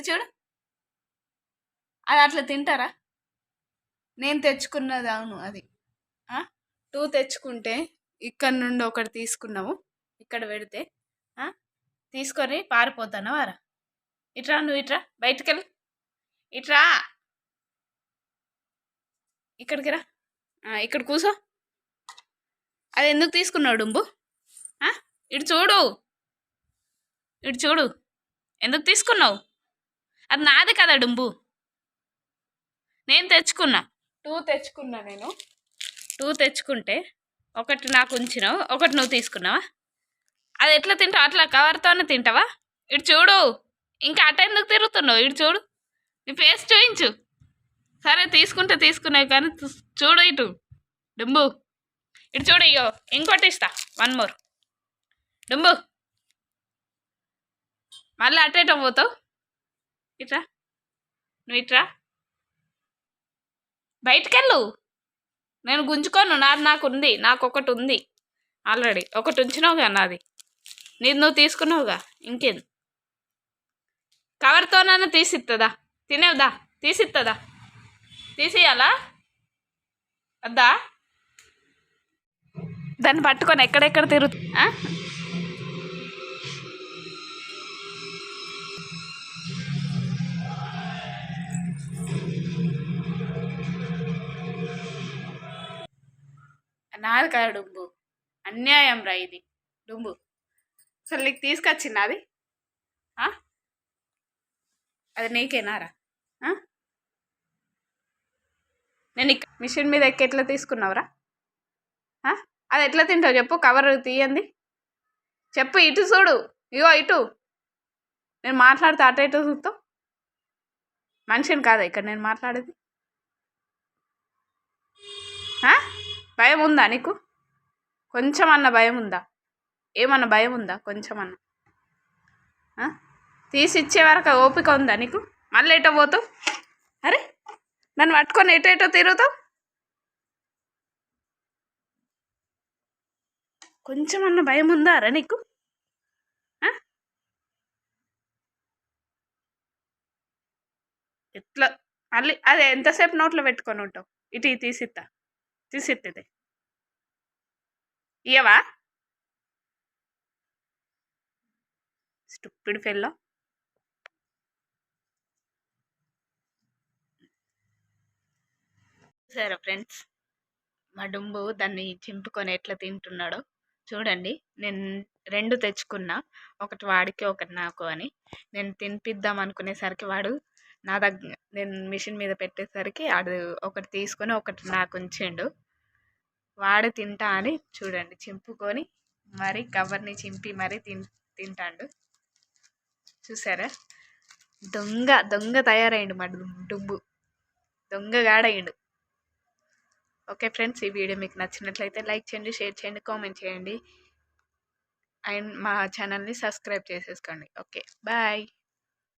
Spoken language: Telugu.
ఇటు చూడు. అది అట్లా తింటారా? నేను తెచ్చుకున్నది అవును అది. టూ తెచ్చుకుంటే ఇక్కడ నుండి ఒకటి తీసుకున్నావు. ఇక్కడ పెడితే తీసుకొని పారిపోతాను? వారా. ఇట్రా నువ్వు ఇట్రా. బయటికి వెళ్ళి ఇట్రా. ఇక్కడికి రా. ఇక్కడ కూసో. అది ఎందుకు తీసుకున్నావు డుంబు? ఇటు చూడు. ఇటు చూడు. ఎందుకు తీసుకున్నావు? అది నాది కదా డుంబు. నేను తెచ్చుకున్నా. టూ తెచ్చుకున్నా నేను. టూ తెచ్చుకుంటే ఒకటి నాకు ఉంచినావు ఒకటి నువ్వు తీసుకున్నావా? అది ఎట్లా తింటావు? అట్లా కవర్తోనే తింటావా? ఇటు చూడు. ఇంకా అట ఎందుకు తిరుగుతున్నావు? ఇటు చూడు. నీ ఫేస్ చూయించు. సరే తీసుకుంటే తీసుకున్నావు కానీ చూడు ఇటు. డుంబు. ఇటు చూడు అయ్యో ఇంకోటి ఇస్తా. వన్ మోర్ డుంబు. మళ్ళీ అటు ఇటు పోతావు? ఇట్రా. నువ్వు ఇట్రా. బయటికెళ్ళు. నేను గుంజుకోను. నాది నాకు ఉంది నాకు ఒకటి ఉంది ఆల్రెడీ. ఒకటి ఉంచినావుగా నాది. నీది నువ్వు తీసుకున్నావుగా. ఇంకేంది కవర్తోనన్నా తీసిస్తుందా తినేవుదా తీసిస్తుందా తీసేయాలా వద్దా దాన్ని పట్టుకొని ఎక్కడెక్కడ తిరుగు నాది కదా డుంబు. అన్యాయం రా ఇది. డుంబు. అసలు నీకు తీసుకొచ్చింది అది? అది నీకేనారా నేను ఇక్కడ మిషన్ మీద ఎక్కి ఎట్లా తీసుకున్నావురా అది ఎట్లా తింటావు చెప్పు కవర్ తీయండి. చెప్పు ఇటు చూడు. ఇగో ఇటు. నేను మాట్లాడితే అటు ఇటు చూస్తావు? మనిషిని కాదా ఇక్కడ నేను మాట్లాడేది? ఆ? భయం ఉందా నీకు? కొంచెం అన్న భయం ఉందా ఏమన్నా భయం ఉందా కొంచెం అన్న తీసి ఇచ్చే వరకు ఓపిక ఉందా నీకు? మళ్ళీ ఎటో పోతావు? అరే నన్ను పట్టుకొని ఎటో ఎటో తిరుగుతావు? కొంచెం అన్న భయం ఉందా రా నీకు? ఎట్లా? మళ్ళీ అదే ఎంతసేపు నోట్లో పెట్టుకొని ఉంటావు? ఇటు ఇటు తీసిత్తా తీసిత్తది. ఇయ్యవా? Stupid fellow. సరే ఫ్రెండ్స్? మా డుంబు దాన్ని చింపుకొని ఎట్లా తింటున్నాడో చూడండి. నేను రెండు తెచ్చుకున్నా. ఒకటి వాడికి ఒకటి నాకు అని. నేను తినిపిద్దాం అనుకునేసరికి వాడు నా దగ్గర నేను మిషన్ మీద పెట్టేసరికి అది ఒకటి తీసుకొని ఒకటి నాకు ఉంచిండు. వాడు తింటా అని చూడండి చింపుకొని మరి కవర్ని చింపి మరి తిన్ తింటాడు. చూసారా? దొంగ దొంగ తయారైండు మా డుం- డుంబు. దొంగగాడయ్యిండు ఓకే ఫ్రెండ్స్ ఈ వీడియో మీకు నచ్చినట్లయితే లైక్ చేయండి షేర్ చేయండి కామెంట్ చేయండి. అండ్ మా ఛానల్ని సబ్స్క్రైబ్ చేసేసుకోండి. Okay bye.